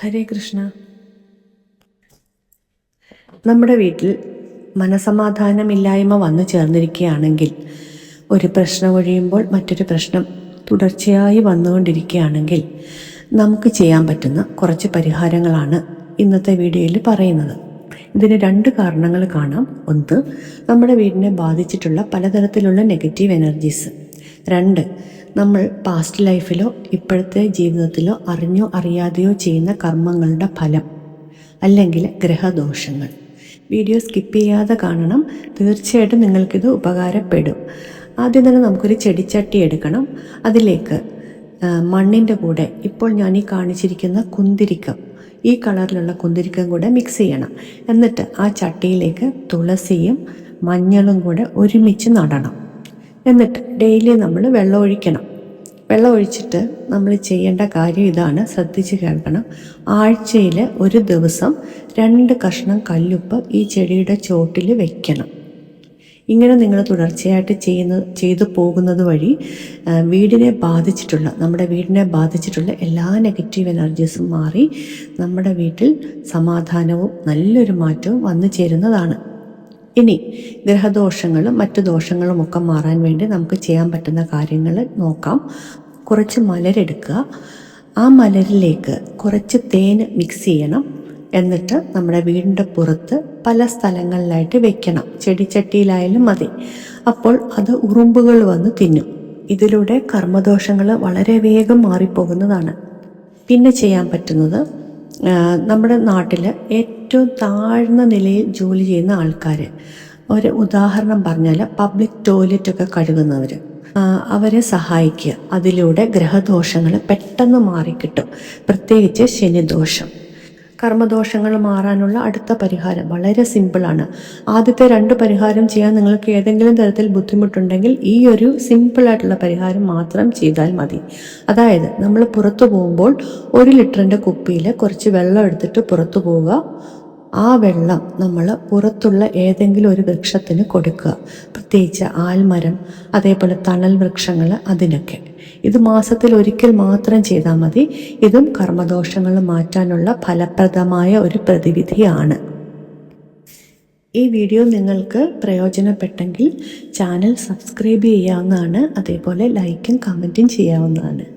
ഹരേ കൃഷ്ണ. നമ്മുടെ വീട്ടിൽ മനസമാധാനമില്ലായ്മ വന്നു ചേർന്നിരിക്കുകയാണെങ്കിൽ ഒരു പ്രശ്നം ഒഴിയുമ്പോൾ മറ്റൊരു പ്രശ്നം തുടർച്ചയായി വന്നുകൊണ്ടിരിക്കുകയാണെങ്കിൽ നമുക്ക് ചെയ്യാൻ പറ്റുന്ന കുറച്ച് പരിഹാരങ്ങളാണ് ഇന്നത്തെ വീഡിയോയിൽ പറയുന്നത്. ഇതിന് രണ്ട് കാരണങ്ങൾ കാണാം. ഒന്ന് നമ്മുടെ വീടിനെ ബാധിച്ചിട്ടുള്ള പലതരത്തിലുള്ള നെഗറ്റീവ് എനർജീസ്. രണ്ട് നമ്മൾ പാസ്റ്റ് ലൈഫിലോ ഇപ്പോഴത്തെ ജീവിതത്തിലോ അറിഞ്ഞോ അറിയാതെയോ ചെയ്യുന്ന കർമ്മങ്ങളുടെ ഫലം അല്ലെങ്കിൽ ഗ്രഹദോഷങ്ങൾ. വീഡിയോ സ്കിപ്പ് ചെയ്യാതെ കാണണം. തീർച്ചയായിട്ടും നിങ്ങൾക്കിത് ഉപകാരപ്പെടും. ആദ്യം തന്നെ നമുക്കൊരു ചെടിച്ചട്ടി എടുക്കണം. അതിലേക്ക് മണ്ണിന്റെ കൂടെ ഇപ്പോൾ ഞാൻ ഈ കാണിച്ചിരിക്കുന്ന കുന്തിരിക്കം ഈ കളറിലുള്ള കുന്തിരിക്കം കൂടെ മിക്സ് ചെയ്യണം. എന്നിട്ട് ആ ചട്ടിയിലേക്ക് തുളസിയും മഞ്ഞളും കൂടെ ഒരുമിച്ച് നടണം. എന്നിട്ട് ഡെയിലി നമ്മൾ വെള്ളം ഒഴിക്കണം. വെള്ളം ഒഴിച്ചിട്ട് നമ്മൾ ചെയ്യേണ്ട കാര്യം ഇതാണ്. ശ്രദ്ധിച്ച് കേൾക്കണം. ആഴ്ചയിൽ ഒരു ദിവസം രണ്ട് കഷ്ണം കല്ലുപ്പ് ഈ ചെടിയുടെ ചോട്ടിൽ വെക്കണം. ഇങ്ങനെ നിങ്ങൾ തുടർച്ചയായിട്ട് ചെയ്യുന്ന ചെയ്തു പോകുന്നത് വഴി വീടിനെ ബാധിച്ചിട്ടുള്ള നമ്മുടെ വീടിനെ ബാധിച്ചിട്ടുള്ള എല്ലാ നെഗറ്റീവ് എനർജീസും മാറി നമ്മുടെ വീട്ടിൽ സമാധാനവും നല്ലൊരു മാറ്റവും വന്നു ചേരുന്നതാണ്. ഇനി ഗ്രഹദോഷങ്ങളും മറ്റു ദോഷങ്ങളും ഒക്കെ മാറാൻ വേണ്ടി നമുക്ക് ചെയ്യാൻ പറ്റുന്ന കാര്യങ്ങൾ നോക്കാം. കുറച്ച് മലരെടുക്കുക ആ മലരിലേക്ക് കുറച്ച് തേൻ മിക്സ് ചെയ്യണം. എന്നിട്ട് നമ്മുടെ വീടിന്റെ പുറത്ത് പല സ്ഥലങ്ങളിലായിട്ട് വെക്കണം. ചെടിച്ചട്ടിയിലായാലും മതി. അപ്പോൾ അത് ഉറുമ്പുകൾ വന്ന് തിന്നും. ഇതിലൂടെ കർമ്മദോഷങ്ങൾ വളരെ വേഗം മാറിപ്പോകുന്നതാണ്. പിന്നെ ചെയ്യാൻ പറ്റുന്നത് നമ്മുടെ നാട്ടിൽ ഏറ്റവും താഴ്ന്ന നിലയിൽ ജോലി ചെയ്യുന്ന ആൾക്കാർ ഒരു ഉദാഹരണം പറഞ്ഞാൽ പബ്ലിക് ടോയ്ലറ്റൊക്കെ കഴുകുന്നവർ അവരെ സഹായിക്കുക. അതിലൂടെ ഗ്രഹദോഷങ്ങൾ പെട്ടെന്ന് മാറിക്കിട്ടും. പ്രത്യേകിച്ച് ശനിദോഷം. കർമ്മദോഷങ്ങൾ മാറാനുള്ള അടുത്ത പരിഹാരം വളരെ സിമ്പിളാണ്. ആദ്യത്തെ രണ്ട് പരിഹാരം ചെയ്യാൻ നിങ്ങൾക്ക് ഏതെങ്കിലും തരത്തിൽ ബുദ്ധിമുട്ടുണ്ടെങ്കിൽ ഈ ഒരു സിമ്പിളായിട്ടുള്ള പരിഹാരം മാത്രം ചെയ്താൽ മതി. അതായത് നമ്മൾ പുറത്തു പോകുമ്പോൾ ഒരു ലിറ്ററിന്റെ കുപ്പിയിൽ കുറച്ച് വെള്ളം എടുത്തിട്ട് പുറത്തു പോവുക. ആ വെള്ളം നമ്മൾ പുറത്തുള്ള ഏതെങ്കിലും ഒരു വൃക്ഷത്തിന് കൊടുക്കുക. പ്രത്യേകിച്ച് ആൽമരം അതേപോലെ തണൽ വൃക്ഷങ്ങൾ അതിനൊക്കെ. ഇത് മാസത്തിൽ ഒരിക്കൽ മാത്രം ചെയ്താൽ മതി. ഇതും കർമ്മദോഷങ്ങൾ മാറ്റാനുള്ള ഫലപ്രദമായ ഒരു പ്രതിവിധിയാണ്. ഈ വീഡിയോ നിങ്ങൾക്ക് പ്രയോജനപ്പെട്ടെങ്കിൽ ചാനൽ സബ്സ്ക്രൈബ് ചെയ്യാവുന്നതാണ്. അതേപോലെ ലൈക്കും കമന്റും ചെയ്യാവുന്നതാണ്.